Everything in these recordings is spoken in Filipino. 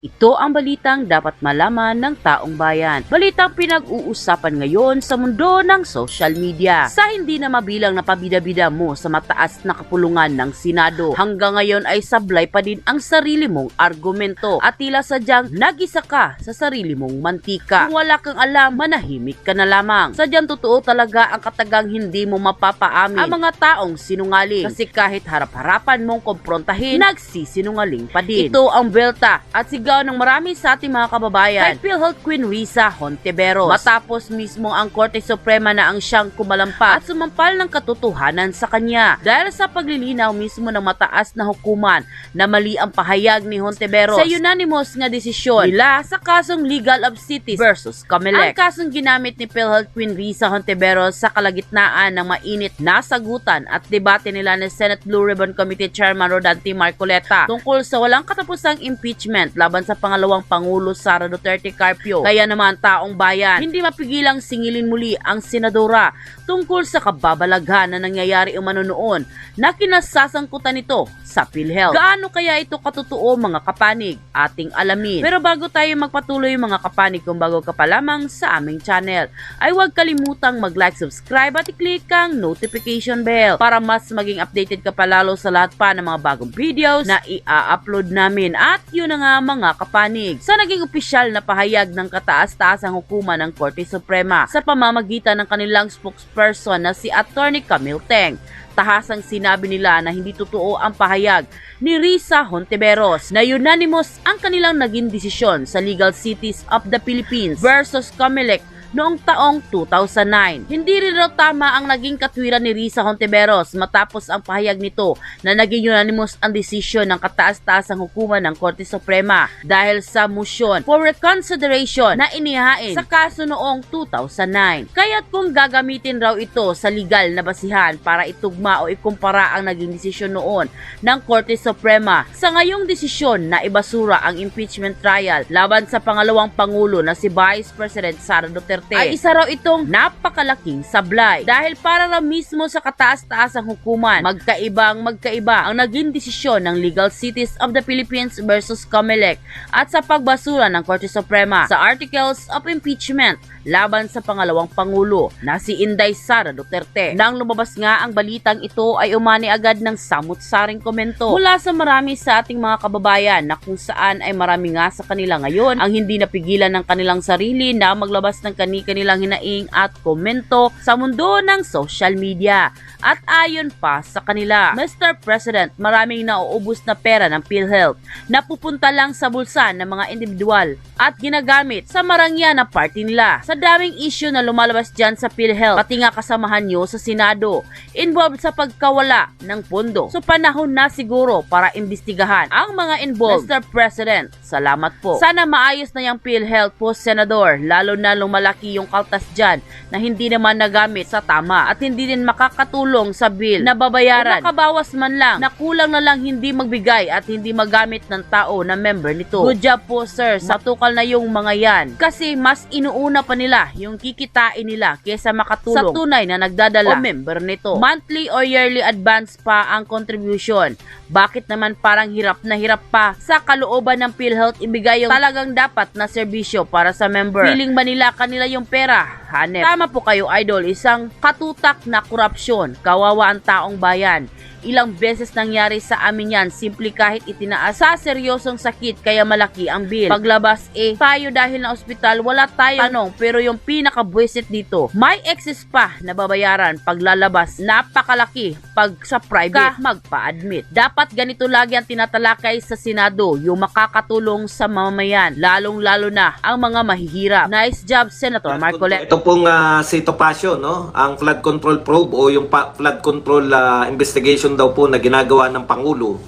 Ito ang balitang dapat malaman ng taong bayan. Balitang pinag-uusapan ngayon sa mundo ng social media. Sa hindi na mabilang na pabida-bida mo sa mataas na kapulungan ng Senado, hanggang ngayon ay sablay pa din ang sarili mong argumento at tila sadyang nagisa ka sa sarili mong mantika. Kung wala kang alam, manahimik ka na lamang. Sadyang totoo talaga ang katagang hindi mo mapapaamin ang mga taong sinungaling kasi kahit harap-harapan mong komprontahin, nagsisinungaling pa din. Ito ang belta at sigaw ng marami sa ating mga kababayan kay PhilHealth Queen Risa Hontiveros. Matapos mismo ang Korte Suprema na ang siyang kumalampas at sumampal ng katotohanan sa kanya dahil sa paglilinaw mismo ng mataas na hukuman na mali ang pahayag ni Hontiveros sa unanimous nga desisyon nila sa kasong Legal of Cities versus Comelec. Ang kasong ginamit ni PhilHealth Queen Risa Hontiveros sa kalagitnaan ng mainit na sagutan at debate nila ni Senate Blue Ribbon Committee Chairman Rodante Marcoleta tungkol sa walang katapusang impeachment laban sa pangalawang Pangulo Sara Duterte Carpio. Kaya naman taong bayan, hindi mapigilang singilin muli ang senadora tungkol sa kababalaghan na nangyayari umano noon na kinasasangkutan nito sa PhilHealth. Gaano kaya ito katotoo mga kapanig? Ating alamin. Pero bago tayo magpatuloy mga kapanig kung bago ka pa lamang sa aming channel, ay huwag kalimutang mag-like, subscribe at i-click ang notification bell para mas maging updated ka pa lalo sa lahat pa ng mga bagong videos na i-upload namin. At yun na nga mga kapanig, sa naging opisyal na pahayag ng kataas-taasang hukuman ng Korte Suprema sa pamamagitan ng kanilang spokesperson na si Attorney Camille Teng. Tahasang sinabi nila na hindi totoo ang pahayag ni Risa Hontiveros na unanimous ang kanilang naging desisyon sa Legal Cities of the Philippines versus Comelec noong taong 2009. Hindi rin raw tama ang naging katwiran ni Risa Hontiveros matapos ang pahayag nito na naging unanimous ang desisyon ng kataas-taasang hukuman ng Korte Suprema dahil sa motion for reconsideration na inihain sa kaso noong 2009. Kaya't kung gagamitin raw ito sa legal na basihan para itugma o ikumpara ang naging desisyon noon ng Korte Suprema sa ngayong desisyon na ibasura ang impeachment trial laban sa pangalawang pangulo na si Vice President Sara Duterte ay isa raw itong napakalaking sablay. Dahil para raw mismo sa kataas-taasang hukuman magkaibang magkaiba ang naging desisyon ng Legal Cities of the Philippines versus Comelec at sa pagbasura ng Korte Suprema sa Articles of Impeachment laban sa pangalawang pangulo na si Inday Sara Duterte. Nang lumabas nga ang balitang ito ay umani agad ng samut-saring komento mula sa marami sa ating mga kababayan na kung saan ay marami nga sa kanila ngayon ang hindi napigilan ng kanilang sarili na maglabas ng kani-kanilang hinaing at komento sa mundo ng social media. At ayon pa sa kanila, Mr. President, maraming nauubos na pera ng PhilHealth na pupunta lang sa bulsa ng mga individual at ginagamit sa marangya na party nila. Sa daming issue na lumalabas dyan sa PhilHealth, pati nga kasamahan nyo sa Senado, involved sa pagkawala ng pondo. So panahon na siguro para imbestigahan ang mga involved. Mr. President, salamat po. Sana maayos na yung PhilHealth po, Senador, lalo na lumalaki yung kaltas dyan na hindi naman nagamit sa tama at hindi din makakatulong sa bill na babayaran. O makabawas man lang na kulang na lang hindi magbigay at hindi magamit ng tao na member nito. Good job po sir, matukal na yung mga yan. Kasi mas inuuna pa nila yung kikitain nila kesa makatulong sa tunay na nagdadala o member nito. Monthly or yearly advance pa ang contribution. Bakit naman parang hirap na hirap pa sa kalooban ng PhilHealth ibigay yung talagang dapat na serbisyo para sa member? Feeling ba nila kanila yung pera? Hanep. Tama po kayo idol, isang katutak na korupsyon. Kawawa ang taong bayan. Ilang beses nangyari sa amin yan, simple kahit itinaas sa seryosong sakit kaya malaki ang bill. Paglabas eh, tayo dahil na ospital, wala tayo tanong pero yung pinaka-buwisit dito, may excess pa na babayaran paglalabas. Napakalaki pag sa private ka magpa-admit. Dapat ganito lagi ang tinatalakay sa Senado, yung makakatulong sa mamamayan, lalong-lalo na ang mga mahihirap. Nice job, Senator Marcoleta. Ito pong uh, si Topacio, no? ang flood control probe o yung flood control ah, investigation daw po na ginagawa ng Pangulo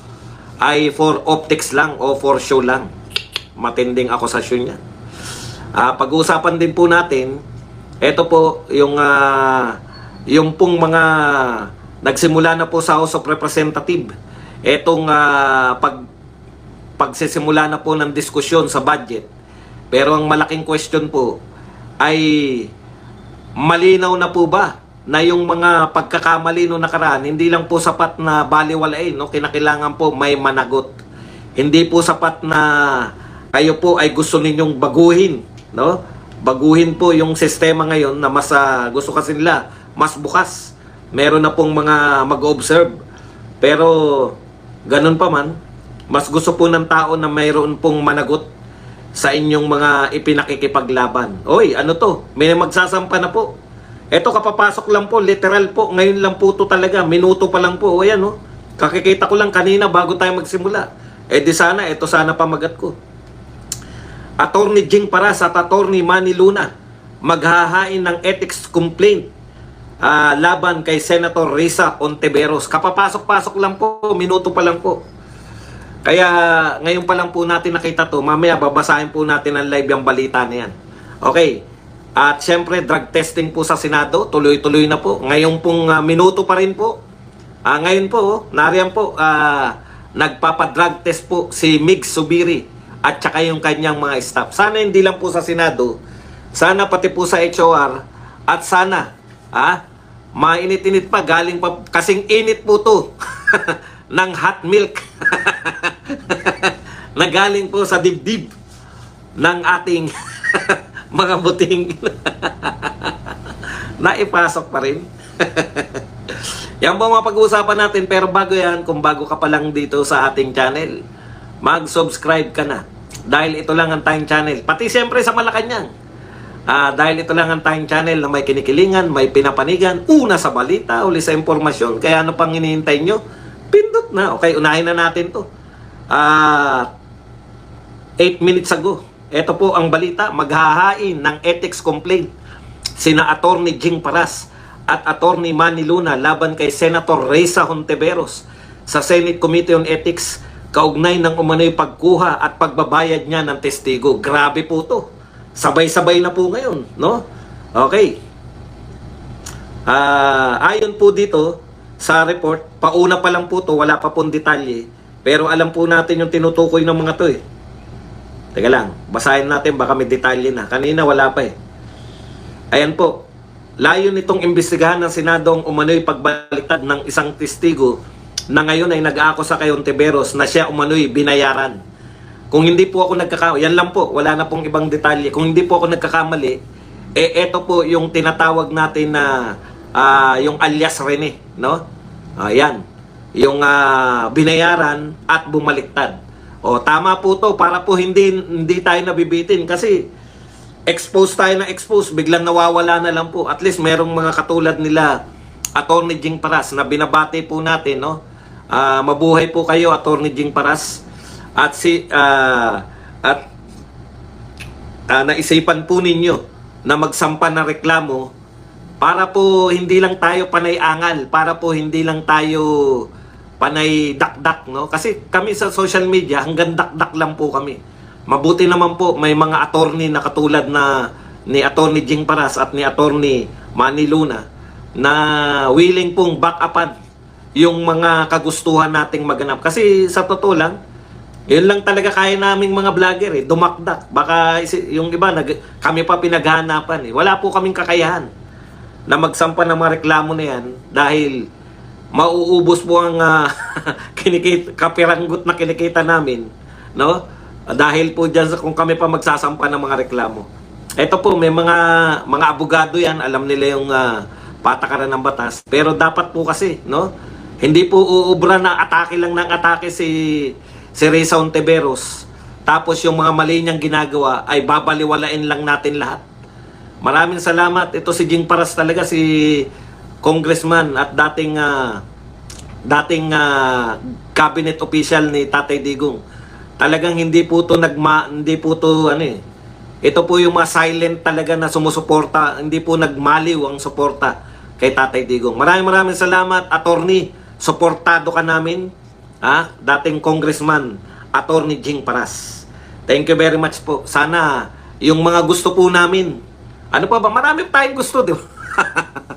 ay for optics lang o for show lang. Matinding akusasyon niya. Ah, pag-uusapan din po natin, ito po yung ah, yung pong mga nagsimula na po sa House of Representative. Etong ah, pag pagsisimula na po ng diskusyon sa budget. Pero ang malaking question po ay malinaw na po ba na yung mga pagkakamali no nakaraan hindi lang po sapat na baliwalain no kinakailangan po may managot hindi po sapat na kayo po ay gusto ninyong baguhin, no? Baguhin po yung sistema ngayon na mas ah, gusto kasi nila mas bukas. Meron na pong mga mag-observe. Pero ganun pa man, mas gusto po ng tao na mayroon pong managot sa inyong mga ipinakikipaglaban. Oy, ano to? May magsasampa na po. Eto kapapasok lang po, literal po. Ngayon lang po to talaga. Minuto pa lang po. O yan, oh. Kakikita ko lang kanina bago tayo magsimula. Eh di sana, eto sana pamagat ko. Attorney Jing Paras at Attorney Manny Luna maghahain ng ethics complaint ah, laban kay Senator Risa Ontiveros. Kapapasok-pasok lang po, minuto pa lang po. Kaya ngayon pa lang po natin nakita to, mamaya babasahin po natin ang live yung balita na yan. Okay. At syempre, drug testing po sa Senado, tuloy-tuloy na po. Ngayon pong ah, minuto pa rin po. Ah, ngayon po, oh, nariyan po, ah, nagpapadrug test po si Mig Subiri at saka yung kanyang mga staff. Sana hindi lang po sa Senado, sana pati po sa HOR at sana, ah, mainit-init pa, galing pa, kasing init po to ng hot milk na galing po sa dibdib ng ating mga buting naipasok pa rin. yan po mga pag-uusapan natin pero bago yan, kung bago ka pa lang dito sa ating channel, mag-subscribe ka na. Dahil ito lang ang tayong channel. Pati siyempre sa Malacanang. Ah, dahil ito lang ang tayong channel na may kinikilingan, may pinapanigan, una sa balita, uli sa impormasyon. Kaya ano pang hinihintay nyo? Pindot na. Okay, unahin na natin to. Ah, 8 minutes ago. Ito po ang balita, maghahain ng ethics complaint sina Attorney Jing Paras at Attorney Manny Luna laban kay Senator Reza Hontiveros sa Senate Committee on Ethics kaugnay ng umano'y pagkuha at pagbabayad niya ng testigo. Grabe po to. Sabay-sabay na po ngayon, no? Okay. Ah, ayon po dito sa report, pauna pa lang po to, wala pa pong detalye. Pero alam po natin yung tinutukoy ng mga to eh. Teka lang, basahin natin baka may detalye na. Kanina wala pa eh. Ayan po, layo nitong imbestigahan ng Senado ang umano'y pagbaliktad ng isang testigo na ngayon ay nag-aako sa kay Ontiveros na siya umano'y binayaran. Kung hindi po ako nagkakamali, yan lang po, wala na pong ibang detalye. Kung hindi po ako nagkakamali, eh eto po yung tinatawag natin na ah, yung alias Rene, no? Ayan, yung ah, binayaran at bumaliktad. O tama po to para po hindi hindi tayo nabibitin kasi expose tayo na expose, biglang nawawala na lang po. At least merong mga katulad nila Attorney Jing Paras na binabati po natin, no? Ah, mabuhay po kayo Attorney Jing Paras. At si ah, at ah, naisipan po ninyo na magsampa ng reklamo para po hindi lang tayo panay angal, para po hindi lang tayo panay dakdak, no? Kasi kami sa social media, hanggang dakdak lang po kami. Mabuti naman po, may mga attorney na katulad na ni Attorney Jing Paras at ni Attorney Manny Luna na willing pong back upan yung mga kagustuhan nating maganap. Kasi sa totoo lang, yun lang talaga kaya naming mga vlogger eh, dumakdak. Baka yung iba, nag, kami pa pinaghahanapan eh. Wala po kaming kakayahan na magsampa ng mga reklamo na yan dahil mauubos po ang ah, kinikita, kapiranggot na kinikita namin, no? Dahil po diyan sa kung kami pa magsasampa ng mga reklamo. Ito po may mga mga abogado 'yan, alam nila yung ah, patakaran ng batas, pero dapat po kasi, no? Hindi po uubra na atake lang ng atake si si Reza Ontiveros. Tapos yung mga mali niyang ginagawa ay babaliwalain lang natin lahat. Maraming salamat. Ito si Jing Paras talaga si congressman at dating ah, dating ah, cabinet official ni Tatay Digong. Talagang hindi po to nagma hindi po to ano eh. Ito po yung mga silent talaga na sumusuporta, hindi po nagmaliw ang suporta kay Tatay Digong. Maraming maraming salamat, attorney. Suportado ka namin. Ha? Dating congressman, attorney Jing Paras. Thank you very much po. Sana yung mga gusto po namin. Ano pa ba? Marami tayong gusto, di ba?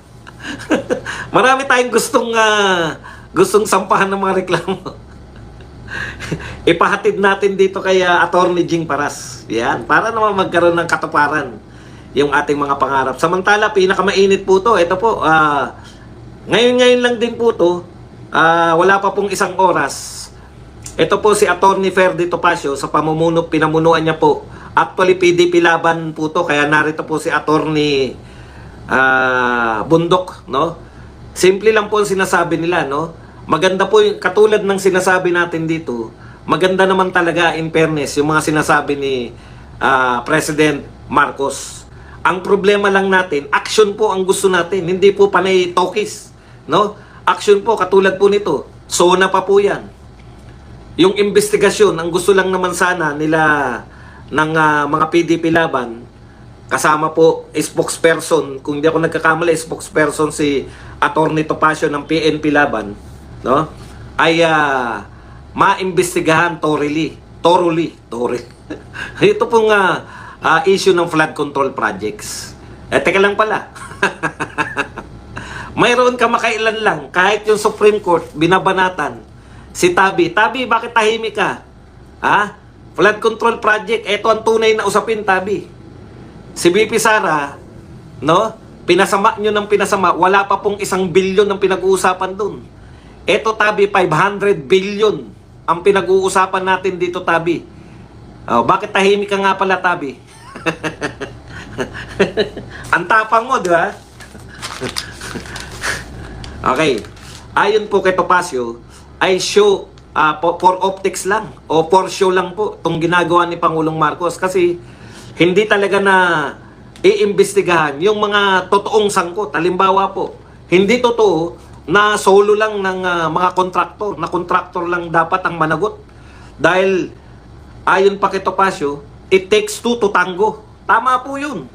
Marami tayong gustong ah, gustong sampahan ng mga reklamo. Ipahatid natin dito kay ah, Attorney Jing Paras. Yan, para naman magkaroon ng katuparan yung ating mga pangarap. Samantala, pinakamainit po to. Ito po, ngayon-ngayon lang din po to. Ah, wala pa pong isang oras. Ito po si Attorney Ferdi Topacio sa pamumuno, pinamunuan niya po. Actually, PDP laban po to, kaya narito po si Attorney ah, Bundok, no? Simple lang po ang sinasabi nila, no? Maganda po, katulad ng sinasabi natin dito, maganda naman talaga in fairness yung mga sinasabi ni ah, President Marcos. Ang problema lang natin, action po ang gusto natin, hindi po panay talkies, no? Action po, katulad po nito, SONA pa po yan. Yung investigasyon, ang gusto lang naman sana nila ng ah, mga PDP laban, kasama po spokesperson, kung di ako nagkakamali, spokesperson si Attorney Topacio ng PNP laban, no? Ay ah, maimbestigahan thoroughly, thoroughly, thoroughly. Ito pong ah, ah, issue ng flood control projects. Eh, teka lang pala. Mayroon ka makailan lang, kahit yung Supreme Court, binabanatan, si Tabi, Tabi, bakit tahimik ka? Ha? Flood control project, eto ang tunay na usapin, Tabi. Si BP Sara, no? Pinasama nyo ng pinasama, wala pa pong isang bilyon ang pinag-uusapan dun. Eto, Tabi, 500 billion ang pinag-uusapan natin dito, Tabi. Oh, bakit tahimik ka nga pala, Tabi? ang tapang mo, di ba? Okay. Ayon po kay Topacio, ay show po- for optics lang o for show lang po itong ginagawa ni Pangulong Marcos kasi hindi talaga na iimbestigahan yung mga totoong sangkot. Halimbawa po, hindi totoo na solo lang ng ah, mga kontraktor, na kontraktor lang dapat ang managot. Dahil ayon pa kay Topacio, it takes two to tango. Tama po yun.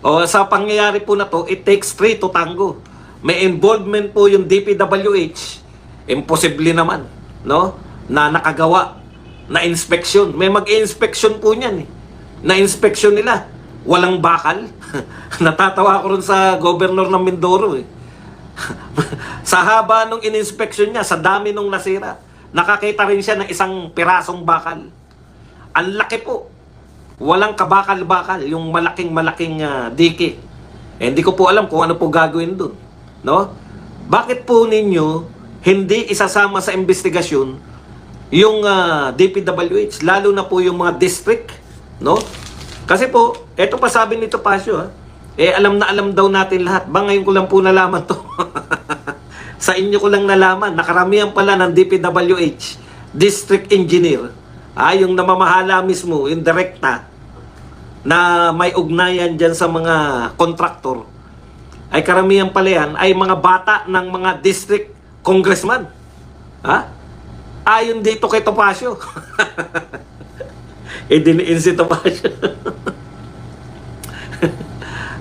O sa pangyayari po na to, it takes three to tango. May involvement po yung DPWH. Imposible naman, no? Na nakagawa na inspeksyon. May mag-inspeksyon po niyan eh. Na inspeksyon nila. Walang bakal. Natatawa ko rin sa governor ng Mindoro eh. sa haba nung ininspeksyon niya, sa dami nung nasira, nakakita rin siya ng isang pirasong bakal. Ang laki po. Walang kabakal-bakal, yung malaking-malaking ah, diki. Eh, hindi ko po alam kung ano po gagawin doon. No? Bakit po ninyo hindi isasama sa investigasyon yung ah, DPWH, lalo na po yung mga district, no? Kasi po, eto pa sabi nito Pasio, ha? eh alam na alam daw natin lahat. Ba ngayon ko lang po nalaman to. sa inyo ko lang nalaman, nakaramihan pala ng DPWH, district engineer, ah, yung namamahala mismo, yung direkta, na may ugnayan dyan sa mga kontraktor, ay karamihan pala yan, ay mga bata ng mga district congressman. Ha? Ayon dito kay Topacio. e diniin si Topacio.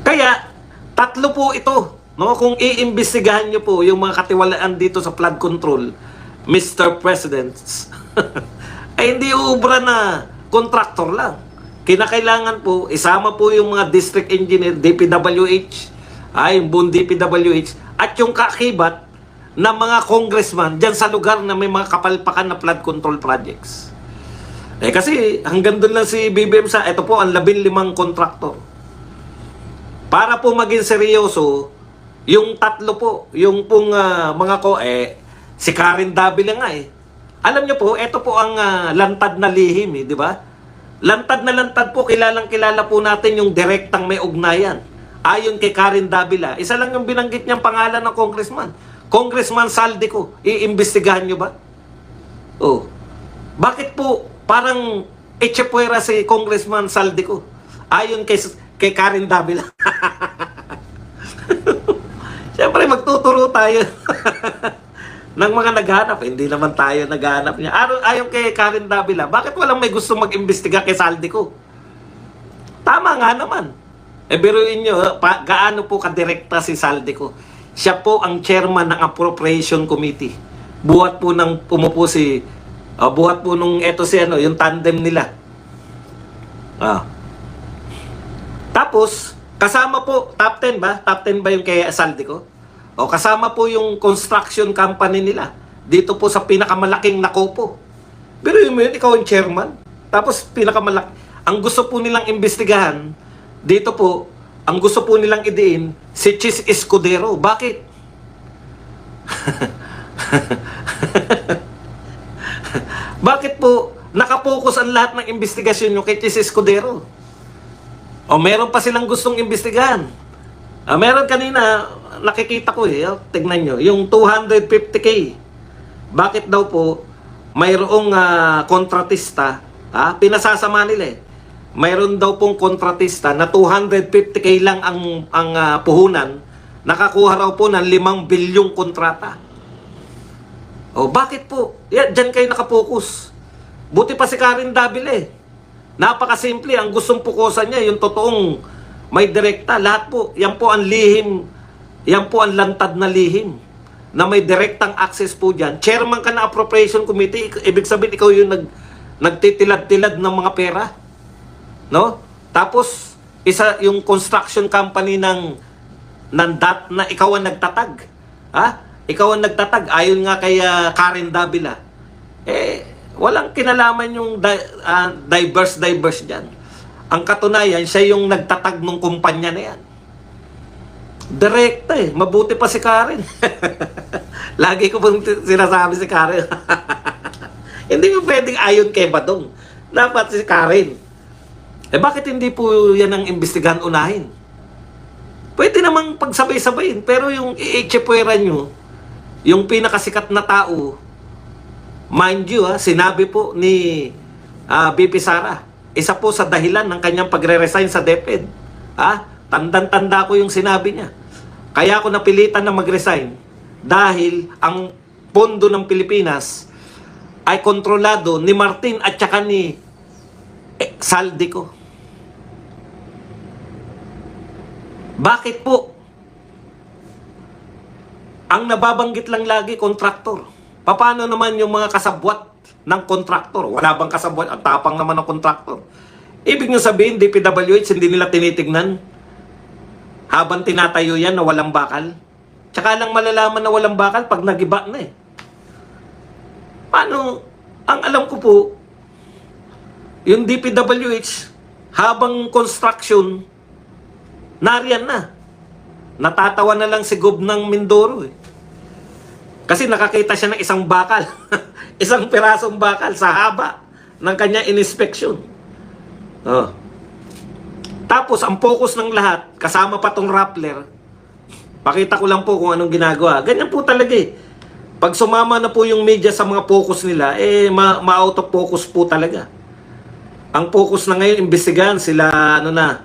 Kaya, tatlo po ito. No? Kung iimbestigahan nyo po yung mga katiwalaan dito sa flood control, Mr. President, ay hindi ubra na contractor lang. Kinakailangan po, isama po yung mga district engineer, DPWH, ay yung buong DPWH, at yung kakibat ng mga congressman dyan sa lugar na may mga kapalpakan na flood control projects. Eh kasi hanggang doon lang si BBM sa, ito po ang labing limang kontraktor. Para po maging seryoso, yung tatlo po, yung pong ah, mga ko, eh, si Karen Davila nga eh. Alam niyo po, ito po ang ah, lantad na lihim eh, di ba? Lantad na lantad po, kilalang kilala po natin yung direktang may ugnayan. Ayon kay Karen Davila, isa lang yung binanggit niyang pangalan ng congressman. Congressman Saldico, iimbestigahan niyo ba? Oh. Bakit po parang echepuera si Congressman Saldico? Ayon kay, kay Karen Davila. Siyempre, magtuturo tayo ng mga naghanap. Hindi naman tayo naghanap niya. Ayon, ayon kay Karen Davila, bakit walang may gusto mag-imbestiga kay Saldico? Tama nga naman. E biruin nyo, pa, gaano po kadirekta si Saldico? Siya po ang chairman ng Appropriation Committee. Buhat po ng umupo si ah, buhat po nung eto si ano, yung tandem nila. Ah. Tapos, kasama po, top 10 ba? Top 10 ba yung kay Saldico? O kasama po yung construction company nila. Dito po sa pinakamalaking nakopo. Pero yun yun, ikaw ang chairman. Tapos pinakamalaki. Ang gusto po nilang imbestigahan, dito po, ang gusto po nilang idiin, si Chis Escudero. Bakit? Po nakapokus ang lahat ng investigasyon nyo kay Chis Escudero? O meron pa silang gustong imbestigahan. Ah, meron kanina, nakikita ko eh, oh, tignan nyo, yung 250k. Bakit daw po mayroong ah, kontratista, ah, pinasasama nila eh. Mayroon daw pong kontratista na 250k lang ang ang ah, puhunan, nakakuha raw po ng 5 bilyong kontrata. O bakit po? Yan, dyan kayo nakapokus. Buti pa si Karen Davila eh. Napakasimple. Ang gustong pukusan niya, yung totoong may direkta. Lahat po, yan po ang lihim. Yan po ang lantad na lihim. Na may direktang access po dyan. Chairman ka na appropriation committee. Ibig sabihin, ikaw yung nag, nagtitilad-tilad ng mga pera. No? Tapos, isa yung construction company ng ng DAT na ikaw ang nagtatag. Ha? Ikaw ang nagtatag. Ayon nga kay ah, Karen Davila. Eh, walang kinalaman yung di- ah, diverse diverse diyan. Ang katunayan, siya yung nagtatag ng kumpanya na yan. Direkta eh. Mabuti pa si Karen. Lagi ko pong sinasabi si Karen. hindi mo pwedeng ayon kay Badong. Dapat si Karen. Eh bakit hindi po yan ang imbestigahan unahin? Pwede namang pagsabay-sabayin. Pero yung i-echepuera nyo, yung pinakasikat na tao, mind you, ha, sinabi po ni ah, BP Sara, isa po sa dahilan ng kanyang pagre-resign sa DepEd. Ha? Tandang-tanda ko yung sinabi niya. Kaya ako napilitan na mag-resign dahil ang pondo ng Pilipinas ay kontrolado ni Martin at saka ni eh, Saldico. Bakit po? Ang nababanggit lang lagi, kontraktor. Paano naman yung mga kasabwat ng kontraktor? Wala bang kasabwat? Ang tapang naman ng kontraktor. Ibig nyo sabihin, DPWH, hindi nila tinitignan habang tinatayo yan na walang bakal. Tsaka lang malalaman na walang bakal pag nagiba na eh. Paano? Ang alam ko po, yung DPWH, habang construction, nariyan na. Natatawa na lang si Gob ng Mindoro eh. Kasi nakakita siya ng isang bakal. isang pirasong bakal sa haba ng kanya inspection. Oh. Tapos, ang focus ng lahat, kasama pa tong Rappler, pakita ko lang po kung anong ginagawa. Ganyan po talaga eh. Pag sumama na po yung media sa mga focus nila, eh, ma- ma-out of focus po talaga. Ang focus na ngayon, imbestigahan sila, ano na,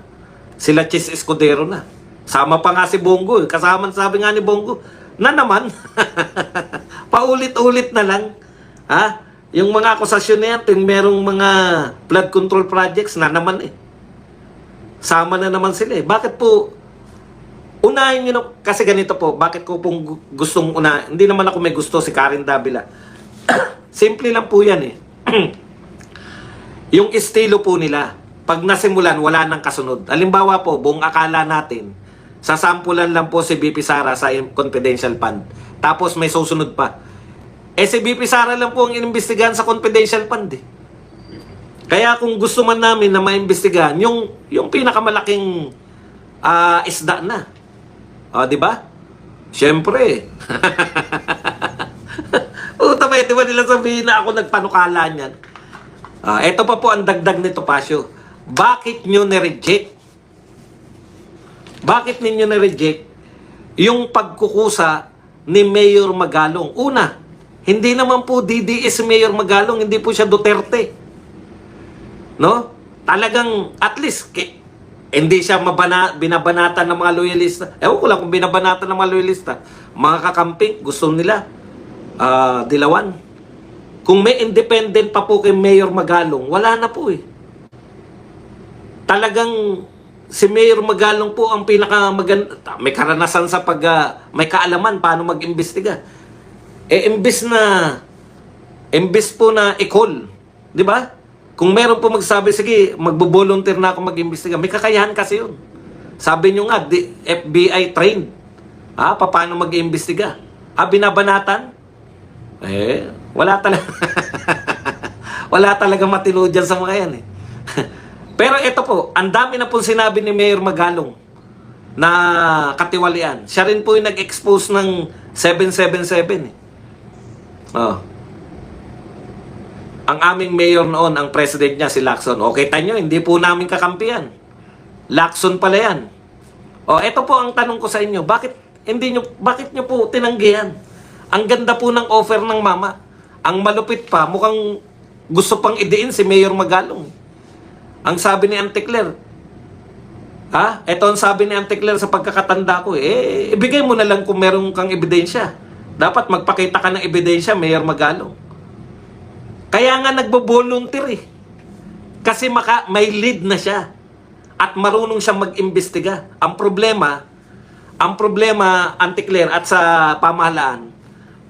sila Chis Escudero na. Sama pa nga si Bongo. eh. Kasama sabi nga ni Bongo, na naman. Paulit-ulit na lang. Ha? Yung mga akusasyon na yan, yung merong mga flood control projects na naman eh. Sama na naman sila eh. Bakit po, unahin nyo na, kasi ganito po, bakit ko pong gu- gustong una, hindi naman ako may gusto si Karen Davila. Simple lang po yan eh. yung estilo po nila, pag nasimulan, wala nang kasunod. Halimbawa po, buong akala natin, sasampulan lang po si BP Sara sa confidential fund. Tapos may susunod pa. Eh si BP Sara lang po ang inimbestigahan sa confidential fund eh. Kaya kung gusto man namin na maimbestigahan, yung, yung pinakamalaking ah, isda na. O, di ba? Siyempre. Puta ba, di ba nila sabihin na ako nagpanukala niyan? Ah, ito pa po ang dagdag nito, Pasyo. Bakit nyo na-reject? Bakit ninyo na-reject yung pagkukusa ni Mayor Magalong? Una, hindi naman po DDS Mayor Magalong, hindi po siya Duterte. No? Talagang, at least, ki- hindi siya mabana, binabanatan ng mga loyalista. Ewan ko lang kung binabanatan ng mga loyalista. Mga kakamping, gusto nila ah, dilawan. Kung may independent pa po kay Mayor Magalong, wala na po eh. Talagang si Mayor Magalong po ang pinaka may karanasan sa pag ah, may kaalaman paano mag-imbestiga. Eh imbes na imbes po na i-call, 'di ba? Kung meron po magsabi, sige, magbo-volunteer na ako mag-imbestiga. May kakayahan kasi 'yun. Sabi nyo nga, di, FBI trained. Ah, paano mag-imbestiga? Ah, binabanatan? Eh, wala talaga. wala talaga matino dyan sa mga yan eh. Pero ito po, ang dami na po sinabi ni Mayor Magalong na katiwalian. Siya rin po yung nag-expose ng 777 eh. Oh. ang aming mayor noon, ang president niya, si Lacson. Okay, tanyo, hindi po namin kakampiyan. Lacson pala yan. O, eto po ang tanong ko sa inyo. Bakit, hindi nyo, bakit nyo po tinanggihan? Ang ganda po ng offer ng mama. Ang malupit pa, mukhang gusto pang idiin si Mayor Magalong. Ang sabi ni Auntie Claire, ha? Ito ang sabi ni Auntie Claire sa pagkakatanda ko. Eh, ibigay mo na lang kung meron kang ebidensya. Dapat magpakita ka ng ebidensya, Mayor Magalong. Kaya nga nagbo-volunteer eh. Kasi maka, may lead na siya. At marunong siyang mag-imbestiga. Ang problema, ang problema, Auntie Claire, at sa pamahalaan,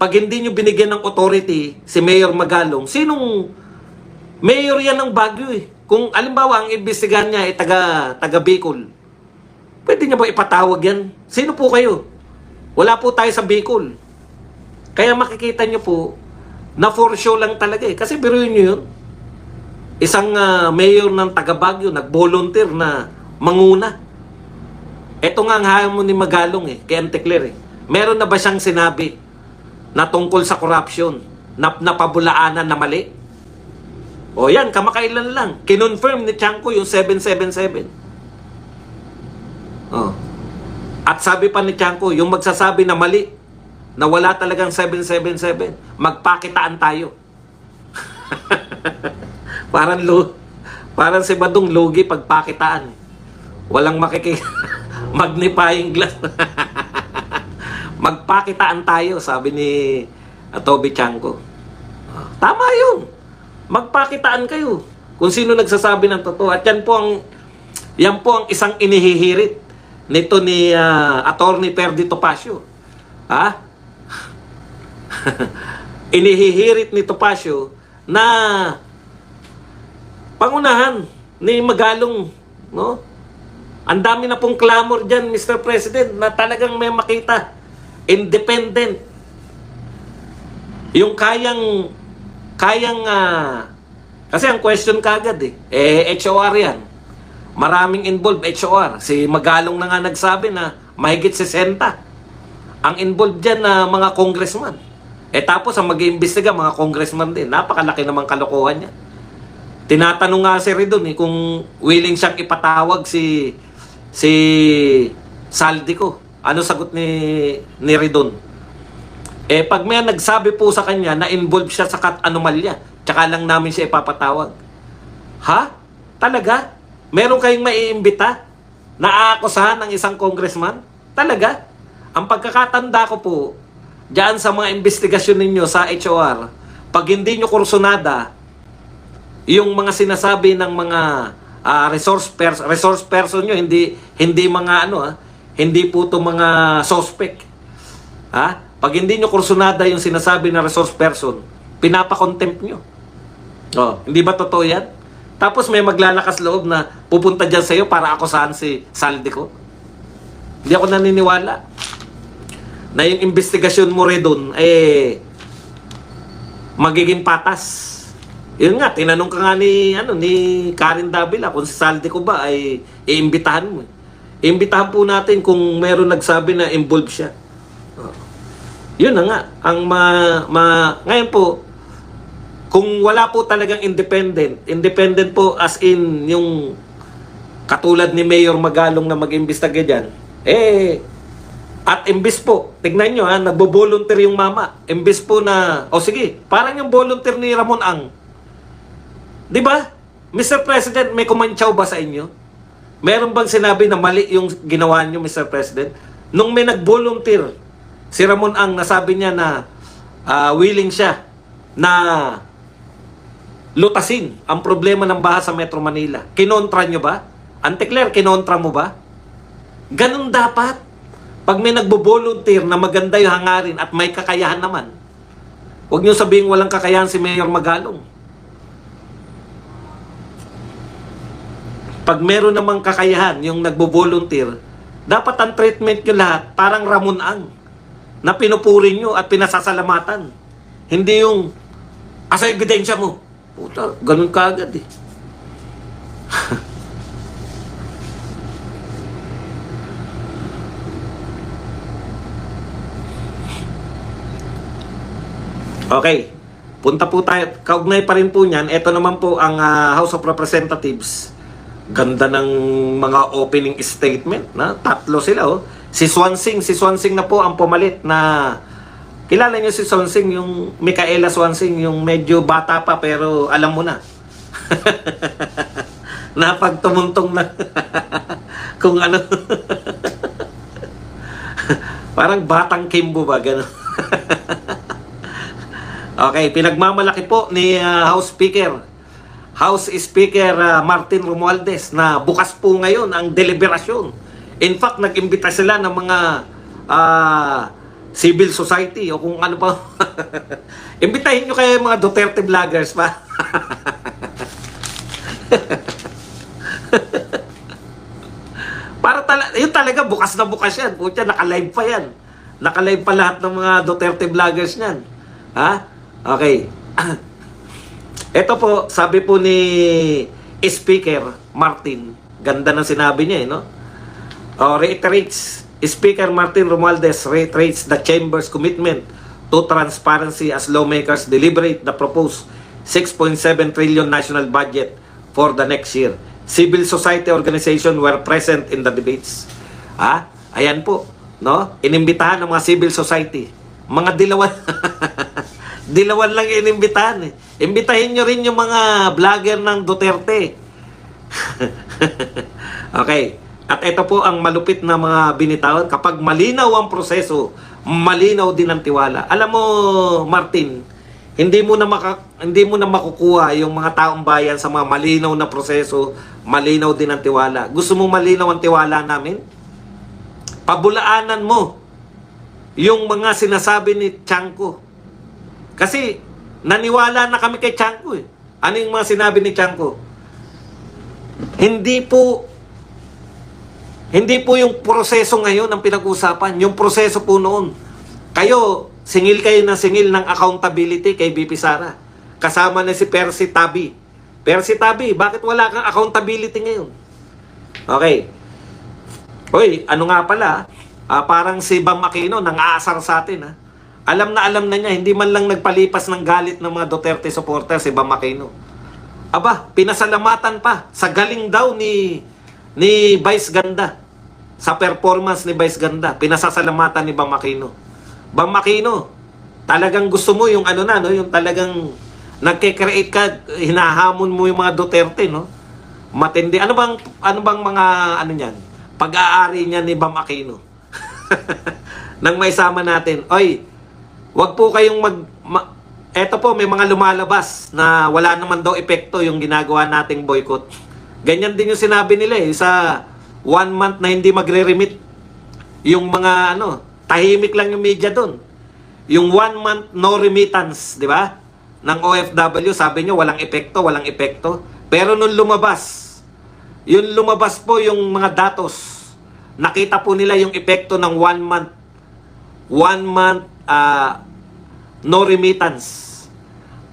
pag hindi nyo binigyan ng authority si Mayor Magalong, sinong mayor yan ng Baguio eh. Kung alimbawa ang imbestigahan niya ay taga, taga Bicol, pwede niya ba ipatawag yan? Sino po kayo? Wala po tayo sa Bicol. Kaya makikita niyo po na for show lang talaga eh. Kasi biruin niyo yun. Isang ah, mayor ng taga Baguio nag-volunteer na manguna. Ito nga ang hamon ni Magalong eh, kay Auntie Claire eh. Meron na ba siyang sinabi na tungkol sa corruption, na napabulaanan na mali? O yan, kamakailan lang. Kinonfirm ni Chanko yung 777. Oh. At sabi pa ni Chanko, yung magsasabi na mali, na wala talagang 777, magpakitaan tayo. parang lo, parang si Badong logi pagpakitaan. Walang makiki magnifying glass. magpakitaan tayo, sabi ni Toby Chanko. Tama yun. Magpakitaan kayo kung sino nagsasabi ng totoo. At yan po ang yan po ang isang inihihirit nito ni uh, Attorney Perdi Topacio. Ha? inihihirit ni Topacio na pangunahan ni Magalong, no? Ang dami na pong clamor diyan, Mr. President, na talagang may makita independent. Yung kayang kayang ah, kasi ang question kagad eh, eh HOR yan. Maraming involved HOR. Si Magalong na nga nagsabi na mahigit 60 ang involved dyan na mga congressman. Eh tapos ang mag-iimbestiga mga congressman din. Napakalaki namang kalokohan niya. Tinatanong nga si Ridon eh, kung willing siyang ipatawag si si Saldico. Ano sagot ni ni Ridon? Eh pag may nagsabi po sa kanya na involved siya sa kat anomalya, tsaka lang namin siya ipapatawag. Ha? Talaga? Meron kayong maiimbita na aakusahan ng isang congressman? Talaga? Ang pagkakatanda ko po, diyan sa mga investigasyon ninyo sa HOR, pag hindi nyo kursunada, yung mga sinasabi ng mga ah, resource pers resource person nyo, hindi hindi mga ano ah, hindi po to mga suspect. Ha? Pag hindi nyo kursunada yung sinasabi ng resource person, pinapa-contempt nyo. Oh, hindi ba totoo yan? Tapos may maglalakas loob na pupunta dyan sa'yo para ako saan si Saldico. Hindi ako naniniwala na yung investigasyon mo rin doon, eh, magiging patas. Yun nga, tinanong ka nga ni, ano, ni Karen Davila kung si Saldico ba ay iimbitahan mo. Iimbitahan po natin kung meron nagsabi na involved siya. Oh. Yun na nga, ang ma, ma, ngayon po, kung wala po talagang independent, independent po as in yung katulad ni Mayor Magalong na mag-imbestiga dyan, eh, at imbis po, tignan nyo ha, nagbo-volunteer yung mama. Imbis po na, o sige, parang yung volunteer ni Ramon Ang. Di ba? Mr. President, may kumantsaw ba sa inyo? Meron bang sinabi na mali yung ginawa nyo, Mr. President? Nung may nag-volunteer, si Ramon Ang, nasabi niya na ah, willing siya na lutasin ang problema ng baha sa Metro Manila. Kinontra nyo ba? Ante Claire, kinontra mo ba? Ganun dapat. Pag may nagbo-volunteer na maganda yung hangarin at may kakayahan naman, huwag nyo sabihin walang kakayahan si Mayor Magalong. Pag meron namang kakayahan yung nagbo-volunteer, dapat ang treatment nyo lahat parang Ramon Ang na pinupuri nyo at pinasasalamatan. Hindi yung asa ebidensya mo. Puta, ganun kaagad eh. Okay. Punta po tayo, kaugnay pa rin po niyan. Ito naman po ang ah, House of Representatives. Ganda ng mga opening statement. Na? Tatlo sila. Oh. Si Swansing, si Swansing na po ang pumalit na kilala niyo si Swansing, yung Micaela Swansing, yung medyo bata pa pero alam mo na. Napagtumuntong na kung ano. Parang batang Kimbo ba, gano'n. okay, pinagmamalaki po ni ah, House Speaker, House Speaker ah, Martin Romualdez na bukas po ngayon ang deliberasyon. In fact, nag-imbita sila ng mga ah, civil society o kung ano pa. Imbitahin nyo kayo mga Duterte vloggers pa. Para tala, yun talaga, bukas na bukas yan. Pucha, naka-live pa yan. Naka-live pa lahat ng mga Duterte vloggers niyan. Ha? Okay. Ito po, sabi po ni Speaker Martin, ganda ng sinabi niya eh, no? Oh, reiterates, Speaker Martin Romualdez reiterates the Chamber's commitment to transparency as lawmakers deliberate the proposed 6.7 trillion national budget for the next year. Civil society organization were present in the debates. Ah, ayan po, no? Inimbitahan ng mga civil society. Mga dilawan. dilawan lang inimbitahan eh. Imbitahin nyo rin yung mga vlogger ng Duterte. okay. At ito po ang malupit na mga binitawan. Kapag malinaw ang proseso, malinaw din ang tiwala. Alam mo, Martin, hindi mo na maka, hindi mo na makukuha yung mga taong bayan sa mga malinaw na proseso, malinaw din ang tiwala. Gusto mo malinaw ang tiwala namin? Pabulaanan mo yung mga sinasabi ni Chanko. Kasi naniwala na kami kay Chanko eh. Ano yung mga sinabi ni Chanko? Hindi po hindi po yung proseso ngayon ang pinag-usapan, yung proseso po noon. Kayo, singil kayo na singil ng accountability kay BP Sara. Kasama na si Percy Tabi. Percy Tabi, bakit wala kang accountability ngayon? Okay. Hoy, ano nga pala, ah, parang si Bam Aquino nang aasar sa atin ha. Alam na alam na niya, hindi man lang nagpalipas ng galit ng mga Duterte supporters si Bam Aquino. Aba, pinasalamatan pa sa galing daw ni ni Vice Ganda sa performance ni Vice Ganda. Pinasasalamatan ni Bam Aquino. Bam Aquino, talagang gusto mo yung ano na, no? yung talagang nagke-create ka, hinahamon mo yung mga Duterte, no? Matindi. Ano bang, ano bang mga, ano niyan? Pag-aari niya ni Bam Aquino. Nang may sama natin. Oy, wag po kayong mag... Ma, eto po, may mga lumalabas na wala naman daw epekto yung ginagawa nating boycott. Ganyan din yung sinabi nila eh, sa one month na hindi magre-remit. Yung mga ano, tahimik lang yung media doon. Yung one month no remittance, di ba? Ng OFW, sabi nyo, walang epekto, walang epekto. Pero nung lumabas, yung lumabas po yung mga datos, nakita po nila yung epekto ng one month, one month ah, no remittance.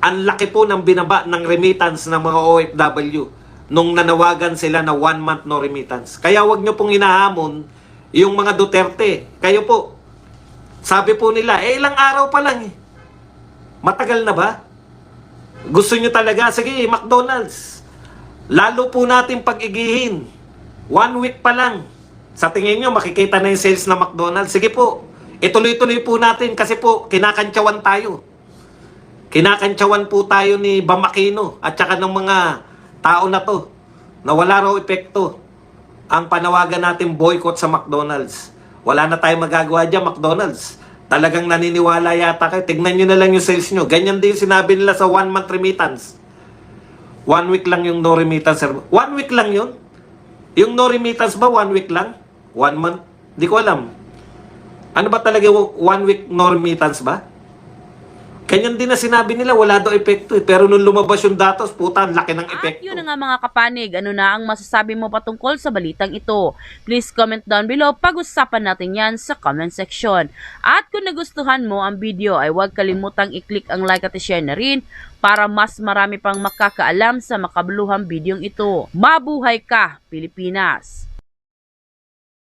Ang laki po ng binaba ng remittance ng mga OFW nung nanawagan sila na one month no remittance. Kaya wag nyo pong hinahamon yung mga Duterte. Kayo po, sabi po nila, eh ilang araw pa lang eh. Matagal na ba? Gusto nyo talaga? Sige, McDonald's. Lalo po natin pag-igihin. One week pa lang. Sa tingin nyo, makikita na yung sales na McDonald's. Sige po, ituloy-tuloy po natin kasi po, kinakantsawan tayo. Kinakantsawan po tayo ni Bamakino at saka ng mga tao na to na wala raw epekto ang panawagan natin boycott sa McDonald's. Wala na tayong magagawa dyan, McDonald's. Talagang naniniwala yata kayo. Tignan nyo na lang yung sales nyo. Ganyan din sinabi nila sa one month remittance. One week lang yung no remittance. One week lang yun? Yung no remittance ba, one week lang? One month? Di ko alam. Ano ba talaga one week no remittance ba? Ganyan din na sinabi nila, wala daw epekto eh. Pero nung lumabas yung datos, puta, ang laki ng At epekto. yun na nga mga kapanig, ano na ang masasabi mo patungkol sa balitang ito? Please comment down below, pag-usapan natin yan sa comment section. At kung nagustuhan mo ang video ay huwag kalimutang i-click ang like at i-share na rin para mas marami pang makakaalam sa makabuluhang bidyong ito. Mabuhay ka, Pilipinas!